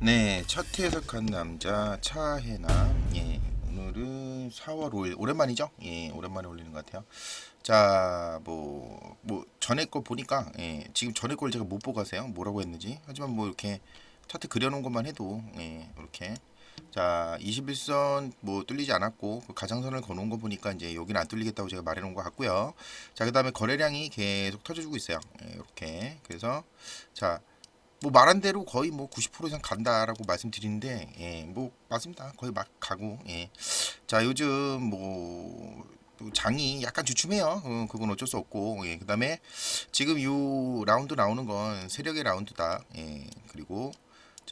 네, 차트 해석한 남자 차해남. 예, 오늘은 4월 5일 오랜만이죠? 예, 오랜만에 올리는 것 같아요. 자, 뭐, 뭐 전에 거 보니까 예, 지금 전에 걸 제가 못 보고 가세요. 뭐라고 했는지. 하지만 뭐 이렇게 차트 그려놓은 것만 해도 예, 이렇게 자, 21선 뭐 뚫리지 않았고 그 가장선을 거놓은 거 보니까 이제 여기는 안 뚫리겠다고 제가 말해놓은 것 같고요. 자, 그 다음에 거래량이 계속 터져주고 있어요. 예, 이렇게 그래서 자. 뭐 말한 대로 거의 뭐 90% 이상 간다라고 말씀드리는데 예, 뭐 맞습니다. 거의 막 가고 예. 자, 요즘 뭐또 장이 약간 주춤해요. 어, 그건 어쩔 수 없고 예. 그 다음에 지금 요 라운드 나오는 건 세력의 라운드다. 예. 그리고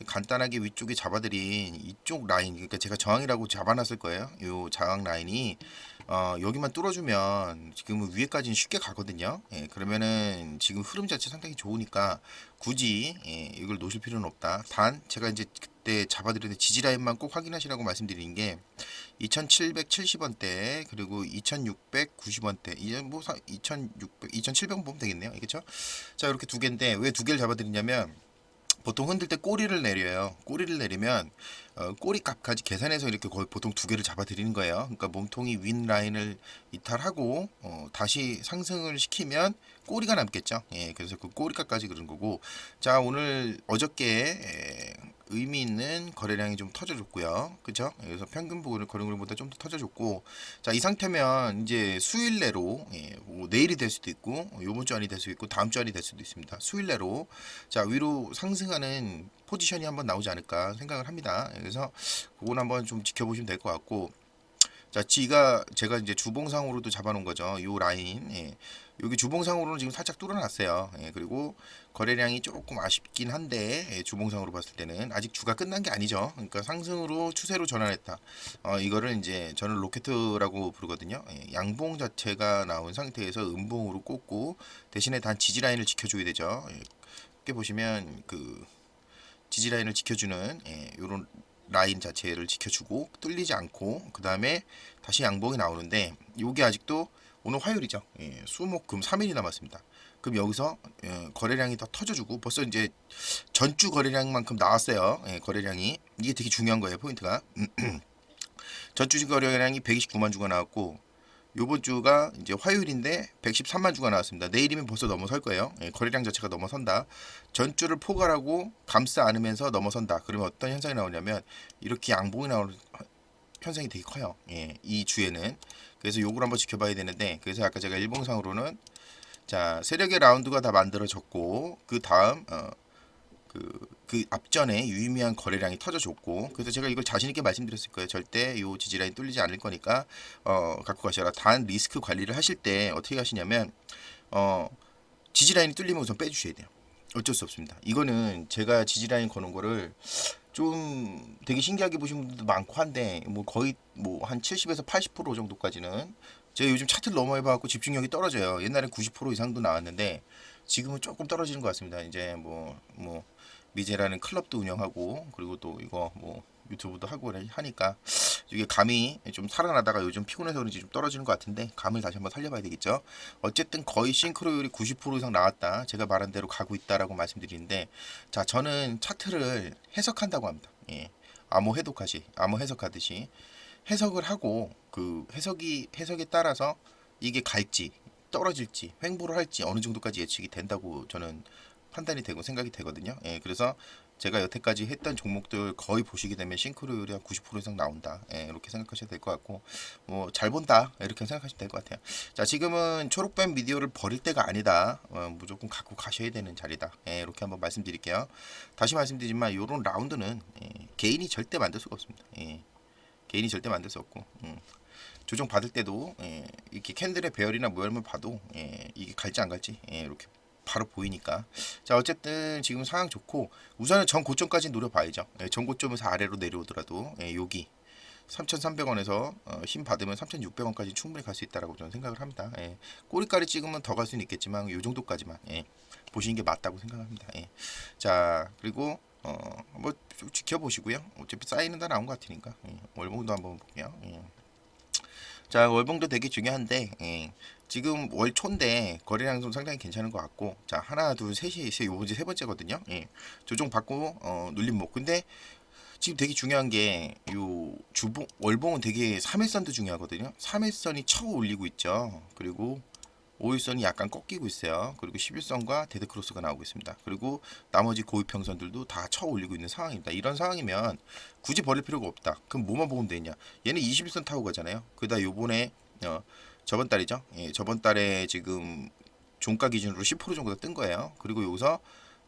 간단하게 위쪽에 잡아드린 이쪽 라인 그러니까 제가 저항이라고 잡아놨을 거예요. 요 저항 라인이 어, 여기만 뚫어주면 지금 위에까지는 쉽게 가거든요. 예, 그러면은 지금 흐름 자체 상당히 좋으니까 굳이 예, 이걸 놓으실 필요는 없다. 단 제가 이제 그때 잡아드렸는데 지지 라인만 꼭 확인하시라고 말씀드린 게 2,770원대 그리고 2,690원대 이제 뭐 2,600, 2,700원 보면 되겠네요. 알겠죠? 자 이렇게 두 개인데 왜 두 개를 잡아드리냐면 보통 흔들 때 꼬리를 내려요. 꼬리를 내리면 어, 꼬리 값까지 계산해서 이렇게 거의 보통 두 개를 잡아드리는 거예요. 그러니까 몸통이 윈 라인을 이탈하고 어, 다시 상승을 시키면 꼬리가 남겠죠. 예, 그래서 그 꼬리 값까지 그런 거고. 자 오늘 어저께 에, 의미 있는 거래량이 좀 터져줬고요. 그죠? 그래서 평균 거는 것보다 좀 더 터져줬고. 자, 이 상태면 이제 수일 내로, 예, 뭐 내일이 될 수도 있고, 요번 주 안이 될 수도 있고, 다음 주 안이 될 수도 있습니다. 수일 내로. 자, 위로 상승하는 포지션이 한번 나오지 않을까 생각을 합니다. 예, 그래서 그건 한번 좀 지켜보시면 될 것 같고. 자, 지가 제가 이제 주봉상으로도 잡아놓은 거죠. 요 라인. 예. 여기 주봉상으로는 지금 살짝 뚫어놨어요. 예, 그리고 거래량이 조금 아쉽긴 한데 예, 주봉상으로 봤을 때는 아직 주가 끝난 게 아니죠. 그러니까 상승으로 추세로 전환했다. 어, 이거를 이제 저는 로켓라고 부르거든요. 예, 양봉 자체가 나온 상태에서 음봉으로 꽂고 대신에 단 지지 라인을 지켜줘야 되죠. 예, 이렇게 보시면 그 지지 라인을 지켜주는 예, 요런 라인 자체를 지켜주고 뚫리지 않고 그 다음에 다시 양봉이 나오는데 요게 아직도 오늘 화요일이죠. 예, 수목금 3일이 남았습니다. 그럼 여기서 예, 거래량이 더 터져주고 벌써 이제 전주 거래량만큼 나왔어요. 예, 거래량이 이게 되게 중요한 거예요. 포인트가 전주 거래량이 129만 주가 나왔고 요번 주가 이제 화요일인데 113만 주가 나왔습니다. 내일이면 벌써 넘어설 거예요. 예, 거래량 자체가 넘어선다. 전주를 포괄하고 감싸 안으면서 넘어선다. 그러면 어떤 현상이 나오냐면 이렇게 양봉이 나오는 현상이 되게 커요. 예, 이 주에는 그래서 요걸 한번 지켜봐야 되는데 그래서 아까 제가 일봉상으로는 자 세력의 라운드가 다 만들어졌고 그 다음 어, 그, 그 앞전에 유의미한 거래량이 터져줬고 그래서 제가 이걸 자신 있게 말씀드렸을 거예요. 절대 요 지지라인 뚫리지 않을 거니까 어, 갖고 가셔라. 단 리스크 관리를 하실 때 어떻게 하시냐면 어, 지지라인이 뚫리면 우선 빼주셔야 돼요. 어쩔 수 없습니다. 이거는 제가 지지라인 거는 거를 좀 되게 신기하게 보신 분들도 많고 한데 뭐 거의 뭐 한 70에서 80% 정도까지는 제가 요즘 차트를 너무 해봐갖고 집중력이 떨어져요. 옛날엔 90% 이상도 나왔는데 지금은 조금 떨어지는 것 같습니다. 이제 뭐 뭐 미제라는 클럽도 운영하고 그리고 또 이거 뭐 유튜브도 하고 하니까 이게 감이 좀 살아나다가 요즘 피곤해서 그런지 좀 떨어지는 것 같은데 감을 다시 한번 살려봐야 되겠죠. 어쨌든 거의 싱크로율이 90% 이상 나왔다. 제가 말한 대로 가고 있다라고 말씀드리는데 자 저는 차트를 해석한다고 합니다. 예. 암호 해독하시 암호 해석하듯이 해석을 하고 그 해석이 해석에 따라서 이게 갈지 떨어질지 횡보를 할지 어느 정도까지 예측이 된다고 저는 판단이 되고 생각이 되거든요. 예, 그래서 제가 여태까지 했던 종목들 거의 보시게 되면 싱크로율이 한 90% 이상 나온다. 예, 이렇게 생각하셔도 될것 같고 뭐 잘 본다 이렇게 생각하시면 될 것 같아요. 자 지금은 초록뱀 미디어를 버릴 때가 아니다. 어, 무조건 갖고 가셔야 되는 자리다. 예, 이렇게 한번 말씀드릴게요. 다시 말씀드리지만 이런 라운드는 예, 개인이 절대 만들 수가 없습니다. 예, 개인이 절대 만들 수 없고 음. 조정 받을 때도 예, 이렇게 캔들의 배열이나 모양을 봐도 예, 이게 갈지 안 갈지 예, 이렇게 바로 보이니까 자 어쨌든 지금 상황 좋고 우선은 전 고점까지 노려봐야죠 예, 전 고점에서 아래로 내려오더라도 예, 여기 3,300원에서 어, 힘 받으면 3,600원까지 충분히 갈 수 있다라고 저는 생각을 합니다. 예. 꼬리까지 찍으면 더 갈 수는 있겠지만 이 정도까지만 예. 보시는 게 맞다고 생각합니다. 예. 자 그리고 어 뭐 지켜보시고요. 어차피 사인은 다 나온 것 같으니까 예. 월봉도 한번 볼게요. 예. 자 월봉도 되게 중요한데 예. 지금 월 초인데 거래량 좀 상당히 괜찮은 것 같고 자 하나 둘 셋이 세 요번째 세 번째거든요. 예. 조정 받고 어 눌림목 근데 지금 되게 중요한 게 요 주봉 월봉은 되게 3일선도 중요하거든요. 3일선이 쳐 올리고 있죠. 그리고 5일선이 약간 꺾이고 있어요. 그리고 11선과 데드크로스가 나오고 있습니다. 그리고 나머지 고위평선들도 다 쳐 올리고 있는 상황입니다. 이런 상황이면 굳이 버릴 필요가 없다. 그럼 뭐만 보면 되냐? 얘는 21선 타고 가잖아요. 그다 요번에 어, 저번 달이죠. 예, 저번 달에 지금 종가 기준으로 10% 정도 뜬 거예요. 그리고 여기서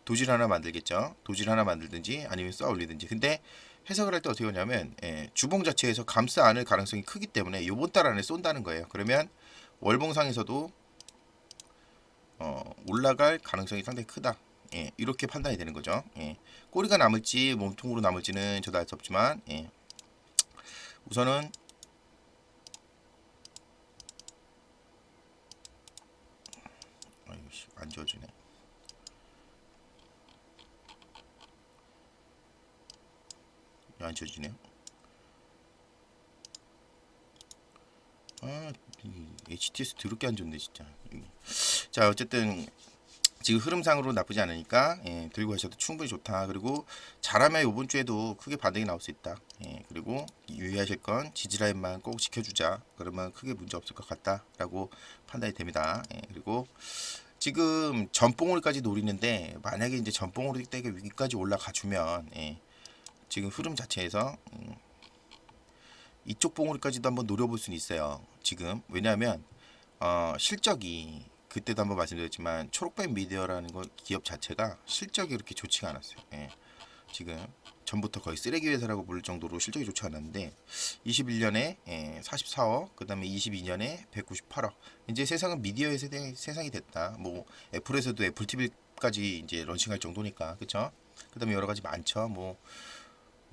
도질 하나 만들겠죠. 도질 하나 만들든지 아니면 쌓아 올리든지. 근데 해석을 할 때 어떻게 하냐면 예, 주봉 자체에서 감싸 안을 가능성이 크기 때문에 요번 달 안에 쏜다는 거예요. 그러면 월봉상에서도 어, 올라갈 가능성이 상당히 크다. 예, 이렇게 판단이 되는 거죠. 예, 꼬리가 남을지 몸통으로 남을지는 저도 알 수 없지만 예, 우선은 아이고 씨, 안 지워지네. 왜안 지워지네요. 아, 이 HTS 더럽게 안 좋네 진짜. 이. 자 어쨌든 지금 흐름상으로 나쁘지 않으니까 예, 들고 가셔도 충분히 좋다. 그리고 잘하면 이번 주에도 크게 반등이 나올 수 있다. 예, 그리고 유의하실 건 지지라인만 꼭 지켜주자. 그러면 크게 문제 없을 것 같다 라고 판단이 됩니다. 예, 그리고 지금 전봉우리까지 노리는데 만약에 이제 전봉우리 때가 위기까지 올라가 주면 예, 지금 흐름 자체에서 음, 이쪽 봉우리까지도 한번 노려볼 수는 있어요. 지금 왜냐하면 어, 실적이 그때도 한번 말씀드렸지만 초록백 미디어라는 거 기업 자체가 실적이 그렇게 좋지가 않았어요. 예. 지금 전부터 거의 쓰레기 회사라고 부를 정도로 실적이 좋지 않았는데 21년에 예, 44억, 그다음에 22년에 198억. 이제 세상은 미디어의 세대, 세상이 됐다. 뭐 애플에서도 애플 TV까지 이제 런칭할 정도니까, 그렇죠? 그다음에 여러 가지 많죠. 뭐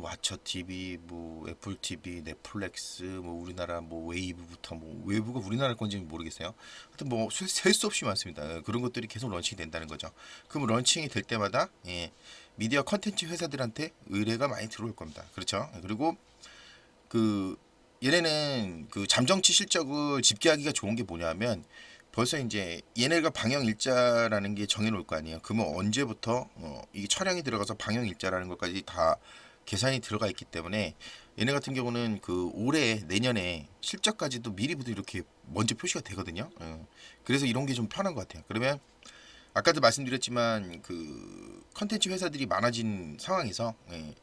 왓챠 TV, 뭐 애플 TV, 넷플릭스, 뭐 우리나라 뭐 웨이브부터 뭐 웨이브가 우리나라 건지는 모르겠어요. 하여튼 뭐셀 수 없이 많습니다. 그런 것들이 계속 런칭이 된다는 거죠. 그럼 런칭이 될 때마다 예, 미디어 컨텐츠 회사들한테 의뢰가 많이 들어올 겁니다. 그렇죠? 그리고 그 얘네는 그 잠정치 실적을 집계하기가 좋은 게 뭐냐면 벌써 이제 얘네가 방영 일자라는 게 정해 놓을 거 아니에요. 그러면 언제부터 어, 이게 촬영이 들어가서 방영 일자라는 것까지 다 계산이 들어가 있기 때문에 얘네 같은 경우는 그 올해 내년에 실적까지도 미리부터 이렇게 먼저 표시가 되거든요. 어, 그래서 이런 게 좀 편한 것 같아요. 그러면 아까도 말씀드렸지만 그 컨텐츠 회사들이 많아진 상황에서 예,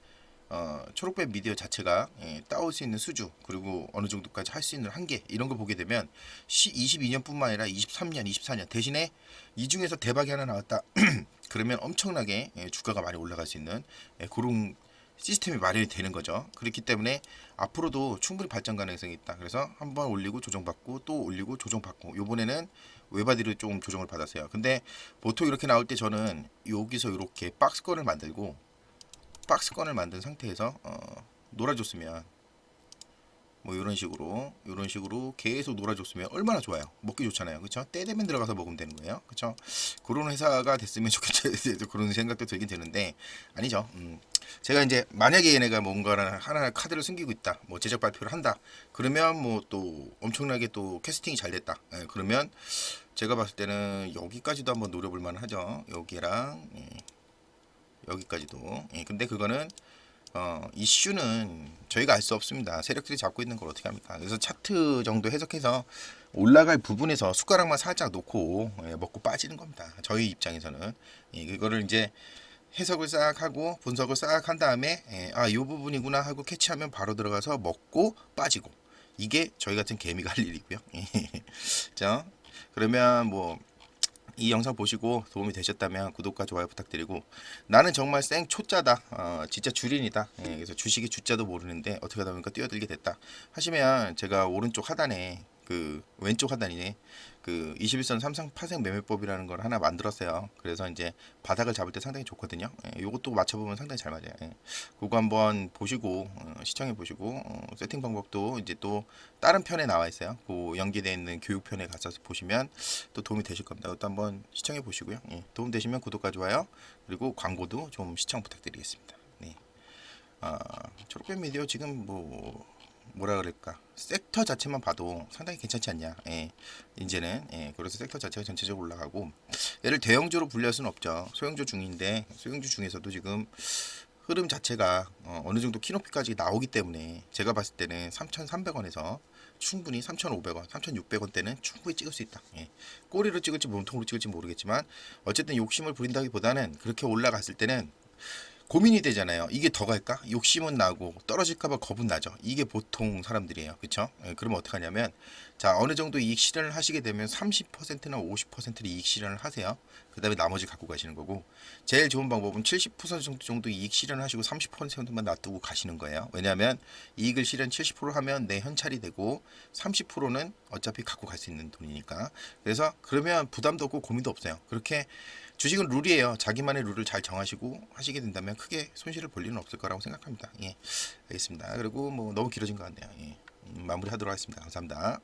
어, 초록뱀 미디어 자체가 예, 따올 수 있는 수주 그리고 어느 정도까지 할 수 있는 한계 이런 걸 보게 되면 시, 22년뿐만 아니라 23년, 24년 대신에 이 중에서 대박이 하나 나왔다. 그러면 엄청나게 예, 주가가 많이 올라갈 수 있는 예, 그런 시스템이 마련이 되는 거죠. 그렇기 때문에 앞으로도 충분히 발전 가능성이 있다. 그래서 한번 올리고 조정받고 또 올리고 조정받고 요번에는 외바디를 좀 조정을 받았어요. 근데 보통 이렇게 나올 때 저는 여기서 이렇게 박스권을 만들고 박스권을 만든 상태에서 어, 놀아줬으면 뭐 이런 식으로 이런 식으로 계속 놀아줬으면 얼마나 좋아요. 먹기 좋잖아요. 그렇죠? 때 되면 들어가서 먹으면 되는 거예요. 그렇죠? 그런 회사가 됐으면 좋겠다. 그런 생각도 들긴 드는데 아니죠. 음. 제가 이제 만약에 얘네가 뭔가를 하나 카드를 숨기고 있다. 뭐 제작 발표를 한다. 그러면 뭐 또 엄청나게 또 캐스팅이 잘 됐다. 예, 그러면 제가 봤을 때는 여기까지도 한번 노려볼 만하죠. 여기랑 예, 여기까지도. 예, 근데 그거는 어, 이슈는 저희가 알 수 없습니다. 세력들이 잡고 있는 걸 어떻게 합니까? 그래서 차트 정도 해석해서 올라갈 부분에서 숟가락만 살짝 놓고 예, 먹고 빠지는 겁니다. 저희 입장에서는 예, 그거를 이제 해석을 싹 하고 분석을 싹 한 다음에 예, 아이 부분이구나 하고 캐치하면 바로 들어가서 먹고 빠지고. 이게 저희 같은 개미가 할 일이고요. 자 그러면 뭐 이 영상 보시고 도움이 되셨다면 구독과 좋아요 부탁드리고. 나는 정말 생 초짜다. 어, 진짜 주린이다. 예, 그래서 주식이 주자도 모르는데 어떻게 하다 보니까 뛰어들게 됐다. 하시면 제가 오른쪽 하단에 그 왼쪽 하단이네 그 21선 삼성 파생 매매법이라는 걸 하나 만들었어요. 그래서 이제 바닥을 잡을 때 상당히 좋거든요. 예, 요것도 맞춰보면 상당히 잘 맞아요. 예. 그거 한번 보시고 어, 시청해 보시고 어, 세팅 방법도 이제 또 다른 편에 나와 있어요. 그 연계되어 있는 교육 편에 가서 보시면 또 도움이 되실 겁니다. 그것도 한번 시청해 보시고요. 예, 도움 되시면 구독과 좋아요 그리고 광고도 좀 시청 부탁드리겠습니다. 네. 아, 초록뱀 미디어 지금 뭐 뭐라 그럴까? 섹터 자체만 봐도 상당히 괜찮지 않냐? 예. 이제는 예. 그래서 섹터 자체가 전체적으로 올라가고 얘를 대형주로 분류할 수는 없죠. 소형주 중인데 소형주 중에서도 지금 흐름 자체가 어, 어느 정도 키높이까지 나오기 때문에 제가 봤을 때는 3,300원에서 충분히 3,500원, 3,600원 대는 충분히 찍을 수 있다. 예. 꼬리로 찍을지 몸통으로 찍을지 모르겠지만 어쨌든 욕심을 부린다기보다는 그렇게 올라갔을 때는 고민이 되잖아요. 이게 더 갈까? 욕심은 나고 떨어질까봐 겁은 나죠. 이게 보통 사람들이에요. 그렇죠? 그러면 어떻게 하냐면 자 어느 정도 이익 실현을 하시게 되면 30%나 50%를 이익 실현을 하세요. 그 다음에 나머지 갖고 가시는 거고 제일 좋은 방법은 70% 정도, 정도 이익 실현하시고 30%만 놔두고 가시는 거예요. 왜냐하면 이익을 실현 70% 하면 내 현찰이 되고 30%는 어차피 갖고 갈 수 있는 돈이니까 그래서 그러면 부담도 없고 고민도 없어요. 그렇게 주식은 룰이에요. 자기만의 룰을 잘 정하시고 하시게 된다면 크게 손실을 볼 일은 없을 거라고 생각합니다. 예, 알겠습니다. 그리고 뭐 너무 길어진 것 같네요. 예, 음, 마무리하도록 하겠습니다. 감사합니다.